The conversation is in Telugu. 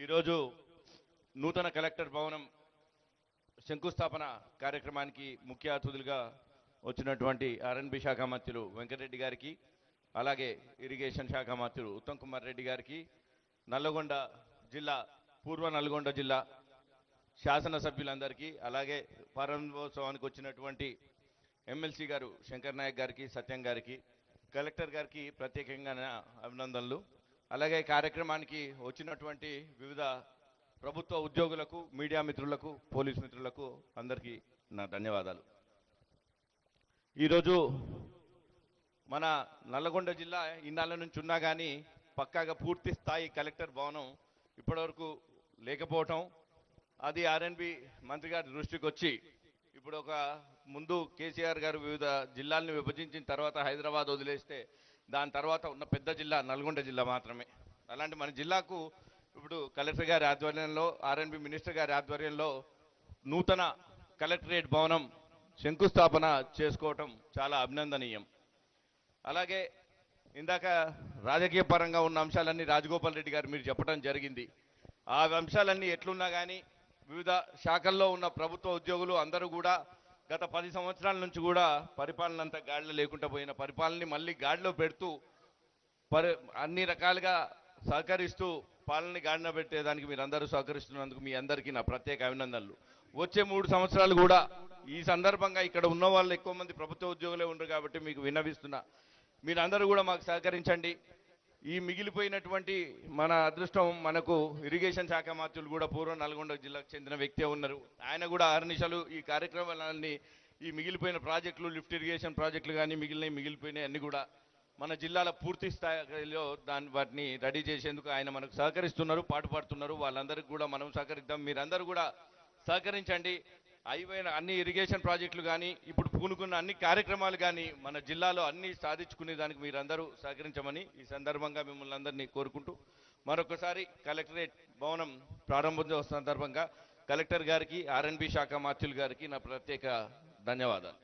ఈరోజు నూతన కలెక్టర్ భవనం శంకుస్థాపన కార్యక్రమానికి ముఖ్య అతిథులుగా వచ్చినటువంటి ఆర్ఎన్బి శాఖ మంత్రులు వెంకటరెడ్డి గారికి అలాగే ఇరిగేషన్ శాఖ మంత్రులు ఉత్తమ్ కుమార్ రెడ్డి గారికి నల్లగొండ జిల్లా పూర్వ నల్గొండ జిల్లా శాసనసభ్యులందరికీ అలాగే ప్రారంభోత్సవానికి వచ్చినటువంటి ఎమ్మెల్సీ గారు శంకర్ నాయక్ గారికి సత్యం గారికి కలెక్టర్ గారికి ప్రత్యేకంగా అభినందనలు. అలాగే ఈ కార్యక్రమానికి వచ్చినటువంటి వివిధ ప్రభుత్వ ఉద్యోగులకు మీడియా మిత్రులకు పోలీస్ మిత్రులకు అందరికీ నా ధన్యవాదాలు. ఈరోజు మన నల్లగొండ జిల్లా ఇన్నాళ్ళ నుంచి ఉన్నా కానీ పక్కాగా పూర్తి స్థాయి కలెక్టర్ భవనం ఇప్పటివరకు లేకపోవటం అది ఆర్ఎన్బి మంత్రి గారి దృష్టికి వచ్చి ఇప్పుడు ఒక ముందు కేసీఆర్ గారు వివిధ జిల్లాలను విభజించిన తర్వాత హైదరాబాద్ వదిలేస్తే దాని తర్వాత ఉన్న పెద్ద జిల్లా నల్గొండ జిల్లా మాత్రమే. అలాంటి మన జిల్లాకు ఇప్పుడు కలెక్టర్ గారి ఆధ్వర్యంలో ఆర్ఎన్బి మినిస్టర్ గారి ఆధ్వర్యంలో నూతన కలెక్టరేట్ భవనం శంకుస్థాపన చేసుకోవటం చాలా అభినందనీయం. అలాగే ఇందాక రాజకీయ పరంగా ఉన్న అంశాలన్నీ రాజగోపాల్ రెడ్డి గారు మీరు చెప్పడం జరిగింది. ఆ అంశాలన్నీ ఎట్లున్నా కానీ వివిధ శాఖల్లో ఉన్న ప్రభుత్వ ఉద్యోగులు అందరూ కూడా గత పది సంవత్సరాల నుంచి కూడా పరిపాలన అంతా గాడిలో లేకుండా పోయిన పరిపాలనని మళ్ళీ గాడిలో పెడుతూ పరి అన్ని రకాలుగా సహకరిస్తూ పాలనని గాడిన పెట్టేదానికి మీరు అందరూ సహకరిస్తున్నందుకు మీ అందరికీ నా ప్రత్యేక అభినందనలు. వచ్చే మూడు సంవత్సరాలు కూడా ఈ సందర్భంగా ఇక్కడ ఉన్న వాళ్ళు ఎక్కువ మంది ప్రభుత్వ ఉద్యోగులే ఉండరు కాబట్టి మీకు విన్నవిస్తున్నా. మీరందరూ కూడా మాకు సహకరించండి. ఈ మిగిలిపోయినటువంటి మన అదృష్టం మనకు ఇరిగేషన్ శాఖ మంత్రులు కూడా పూర్వం నల్గొండ జిల్లాకు చెందిన వ్యక్తే ఉన్నారు. ఆయన కూడా అహర్నిశలు ఈ కార్యక్రమాలన్నీ ఈ మిగిలిపోయిన ప్రాజెక్టులు లిఫ్ట్ ఇరిగేషన్ ప్రాజెక్టులు కానీ మిగిలినవి మిగిలిపోయినాయి అన్ని కూడా మన జిల్లాల పూర్తి స్థాయిలో దాని వాటిని రెడీ చేసేందుకు ఆయన మనకు సహకరిస్తున్నారు పాటుపడుతున్నారు. వాళ్ళందరికీ కూడా మనం సహకరిద్దాం. మీరందరూ కూడా సహకరించండి. అయిపోయిన అన్ని ఇరిగేషన్ ప్రాజెక్టులు కానీ ఇప్పుడు పూనుకున్న అన్ని కార్యక్రమాలు కానీ మన జిల్లాలో అన్ని సాధించుకునే దానికి మీరందరూ సహకరించమని ఈ సందర్భంగా మిమ్మల్ని అందరినీ కోరుకుంటూ మరొకసారి కలెక్టరేట్ భవనం ప్రారంభోత్సవ సందర్భంగా కలెక్టర్ గారికి ఆర్ఎన్బి శాఖ మాత్యులు గారికి నా ప్రత్యేక ధన్యవాదాలు.